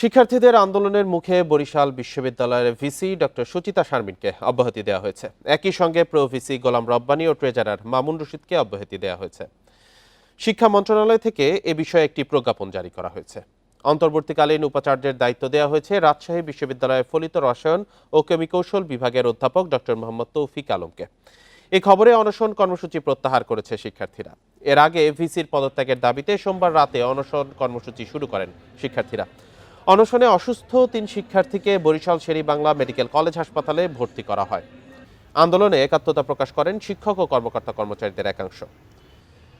শিক্ষার্থীদের আন্দোলনের মুখে বরিশাল বিশ্ববিদ্যালয়ের ভিসি ডক্টর সুচিতা শারমিনকে অব্যাহতি দেওয়া হয়েছে। একই সঙ্গে প্রো ভিসি গোলাম রব্বানী ও ট্রেজারার মামুন রশিদকে অব্যাহতি দেওয়া হয়েছে। শিক্ষা মন্ত্রণালয় থেকে এ বিষয়ে একটি প্রজ্ঞাপন জারি করা হয়েছে। অন্তর্বর্তীকালীন উপাচার্যের দায়িত্ব দেওয়া হয়েছে রাজশাহী বিশ্ববিদ্যালয়ের ফলিত রসায়ন ও কেমিকৌশল বিভাগের অধ্যাপক ডক্টর মোহাম্মদ তৌফিক আলমকে। এ খবরে অনশন কর্মসূচি প্রত্যাহার করেছে শিক্ষার্থীরা। এর আগে ভিসির পদত্যাগের দাবিতে সোমবার রাতে অনশন কর্মসূচি শুরু করেন শিক্ষার্থীরা। অনশনে অসুস্থ তিন শিক্ষার্থীকে বরিশাল শেরি বাংলা মেডিকেল কলেজ হাসপাতালে ভর্তি করা হয়। আন্দোলনে একাত্মতা প্রকাশ করেন শিক্ষক ও কর্মকর্তা কর্মচারীদের একাংশ।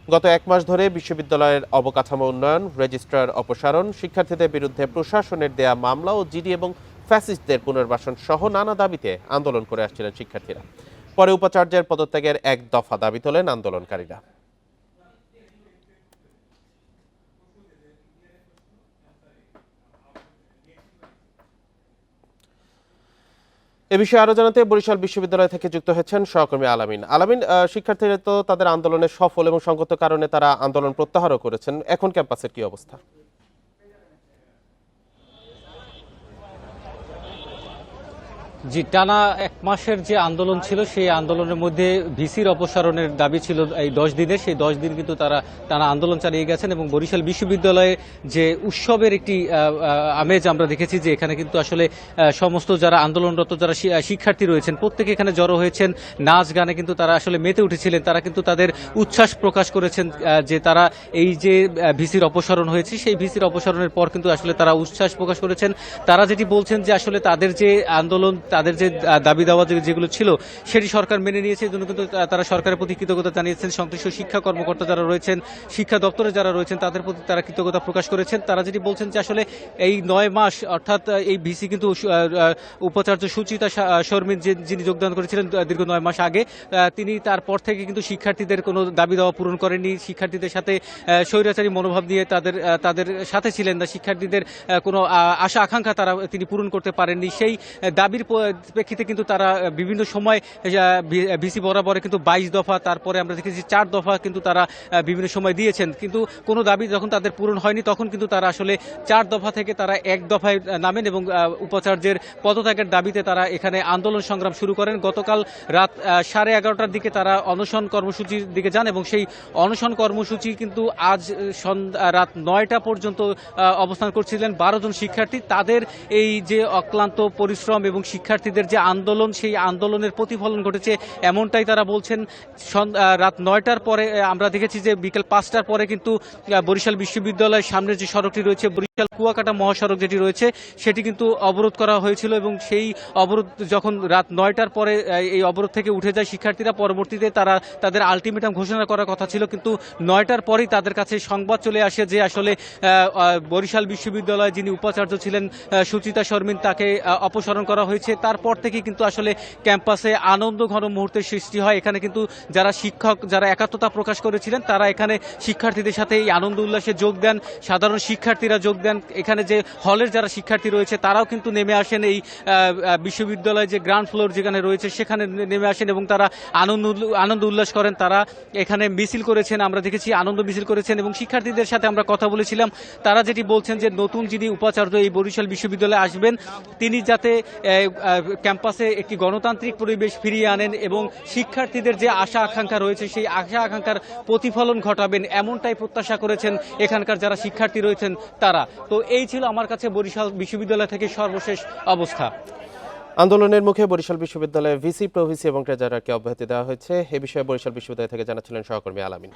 গত এক মাস ধরে বিশ্ববিদ্যালয়ের অবকাঠামো উন্নয়ন, রেজিস্ট্রার অপসারণ, শিক্ষার্থীদের বিরুদ্ধে প্রশাসনের দেয়া মামলা ও জিডি এবং ফ্যাসিস্টদের পুনর্বাসন সহ নানা দাবিতে আন্দোলন করে আসছিলেন শিক্ষার্থীরা। পরে উপাচার্যের পদত্যাগের এক দফা দাবি তোলেন আন্দোলনকারীরা। এ বিষয়ে আরও জানাতে বরিশাল বিশ্ববিদ্যালয় থেকে যুক্ত হয়েছেন সহকর্মী আলামিন। আলামিন শিক্ষার্থীরা তো তাদের আন্দোলনের সফল এবং সংগত কারণে তারা আন্দোলন প্রত্যাহারও করেছেন। এখন ক্যাম্পাসের কি অবস্থা? জি, টানা এক মাসের যে আন্দোলন ছিল, সেই আন্দোলনের মধ্যে ভিসির অপসারণের দাবি ছিল এই দশ দিনের সেই দশ দিন কিন্তু তারা টানা আন্দোলন চালিয়ে গেছেন এবং বরিশাল বিশ্ববিদ্যালয়ে যে উৎসবের একটি আমেজ আমরা দেখেছি যে এখানে কিন্তু আসলে সমস্ত যারা আন্দোলনরত যারা শিক্ষার্থী রয়েছেন, প্রত্যেকে এখানে জড়ো হয়েছেন। নাচ গানে কিন্তু তারা আসলে মেতে উঠেছিলেন। তারা কিন্তু তাদের উচ্ছ্বাস প্রকাশ করেছেন যে তারা এই যে ভিসির অপসারণ হয়েছে, সেই ভিসির অপসারণের পর কিন্তু আসলে তারা উচ্ছ্বাস প্রকাশ করেছেন। তারা যেটি বলছেন যে আসলে তাদের যে আন্দোলন তাদের যে দাবি দাওয়া যেগুলো ছিল, সেটি সরকার মেনে নিয়েছে। এই জন্য কিন্তু তারা সরকারের প্রতি কৃতজ্ঞতা জানিয়েছেন। সংশ্লিষ্ট শিক্ষা কর্মকর্তা যারা রয়েছেন, শিক্ষা দপ্তরে যারা রয়েছেন, তাদের প্রতি তারা কৃতজ্ঞতা প্রকাশ করেছেন। তারা যেটি বলছেন যে আসলে এই নয় মাস, অর্থাৎ এই ভিসি কিন্তু উপাচার্য সুচিতা শর্মিন যিনি যোগদান করেছিলেন দীর্ঘ নয় মাস আগে তিনি তারপর থেকে কিন্তু শিক্ষার্থীদের কোনো দাবি দাওয়া পূরণ করেননি। শিক্ষার্থীদের সাথে স্বৈরাচারী মনোভাব নিয়ে তাদের তাদের সাথে ছিলেন না। শিক্ষার্থীদের কোনো আশা, আকাঙ্ক্ষা তারা, তিনি পূরণ করতে পারেননি। সেই দাবির প্রেক্ষিতে কিন্তু তারা বিভিন্ন সময় ভিসি বরাবরে কিন্তু বাইশ দফা, তারপরে আমরা দেখেছি চার দফা কিন্তু তারা বিভিন্ন সময় দিয়েছেন। কিন্তু কোনো দাবি যখন তাদের পূরণ হয়নি, তখন কিন্তু তারা আসলে চার দফা থেকে তারা এক দফায় নামেন এবং উপাচার্যের পদত্যাগের দাবিতে তারা এখানে আন্দোলন সংগ্রাম শুরু করেন। গতকাল রাত সাড়ে এগারোটার দিকে তারা অনশন কর্মসূচির দিকে যান এবং সেই অনশন কর্মসূচি কিন্তু আজ রাত নয়টা পর্যন্ত অবস্থান করছিলেন। বারো জন শিক্ষার্থী, তাদের এই যে অক্লান্ত পরিশ্রম এবং শিক্ষার্থীদের যে আন্দোলন, সেই আন্দোলনের প্রতিফলন ঘটেছে এমনটাই তারা বলছেন। রাত নয়টার পরে আমরা দেখেছি যে বিকেল পাঁচটার পরে কিন্তু বরিশাল বিশ্ববিদ্যালয়ের সামনে যে সড়কটি রয়েছে কুয়াকাটা মহাসড়ক যেটি রয়েছে, সেটি কিন্তু অবরোধ করা হয়েছিল এবং সেই অবরোধ যখন রাত নয়টার পরে এই অবরোধ থেকে উঠে যায়, শিক্ষার্থীরা পরবর্তীতে তারা তাদের আলটিমেটাম ঘোষণা করার কথা ছিল। কিন্তু নয়টার পরেই তাদের কাছে সংবাদ চলে আসে যে আসলে বরিশাল বিশ্ববিদ্যালয়ে যিনি উপাচার্য ছিলেন সুচিতা শর্মিন, তাকে অপসারণ করা হয়েছে। তারপর থেকে কিন্তু আসলে ক্যাম্পাসে আনন্দ ঘন মুহূর্তের সৃষ্টি হয়। এখানে কিন্তু যারা শিক্ষক, যারা একাত্মতা প্রকাশ করেছিলেন, তারা এখানে শিক্ষার্থীদের সাথে এই আনন্দ উল্লাসে যোগ দেন। সাধারণ শিক্ষার্থীরা যোগ দেন। এখানে যে হলের যারা শিক্ষার্থী রয়েছে, তারাও কিন্তু নেমে আসেন এই বিশ্ববিদ্যালয়ে যে গ্রাউন্ড ফ্লোর যেখানে রয়েছে, সেখানে নেমে আসেন এবং তারা আনন্দ আনন্দ উল্লাস করেন। তারা এখানে মিছিল করেছেন, আমরা দেখেছি আনন্দ মিছিল করেছেন এবং শিক্ষার্থীদের সাথে আমরা কথা বলেছিলাম। তারা যেটি বলছেন যে নতুন যিনি উপাচার্য এই বরিশাল বিশ্ববিদ্যালয়ে আসবেন, তিনি যাতে ক্যাম্পাসে একটি গণতান্ত্রিক পরিবেশ ফিরিয়ে আনেন এবং শিক্ষার্থীদের যে আশা আকাঙ্ক্ষা রয়েছে, সেই আশা আকাঙ্ক্ষার প্রতিফলন ঘটাবেন, এমনটাই প্রত্যাশা করেছেন এখানকার যারা শিক্ষার্থী রয়েছেন তারা। তো এই ছিল আমার কাছে বরিশাল বিশ্ববিদ্যালয় থেকে সর্বশেষ অবস্থা। আন্দোলনের মুখে বরিশাল বিশ্ববিদ্যালয়ে ভিসি, প্রভিসি এবং ট্রেজারারকে অব্যাহতি দেওয়া হয়েছে। এ বিষয়ে বরিশাল বিশ্ববিদ্যালয় থেকে জানাচ্ছিলেন সহকর্মী আলামিন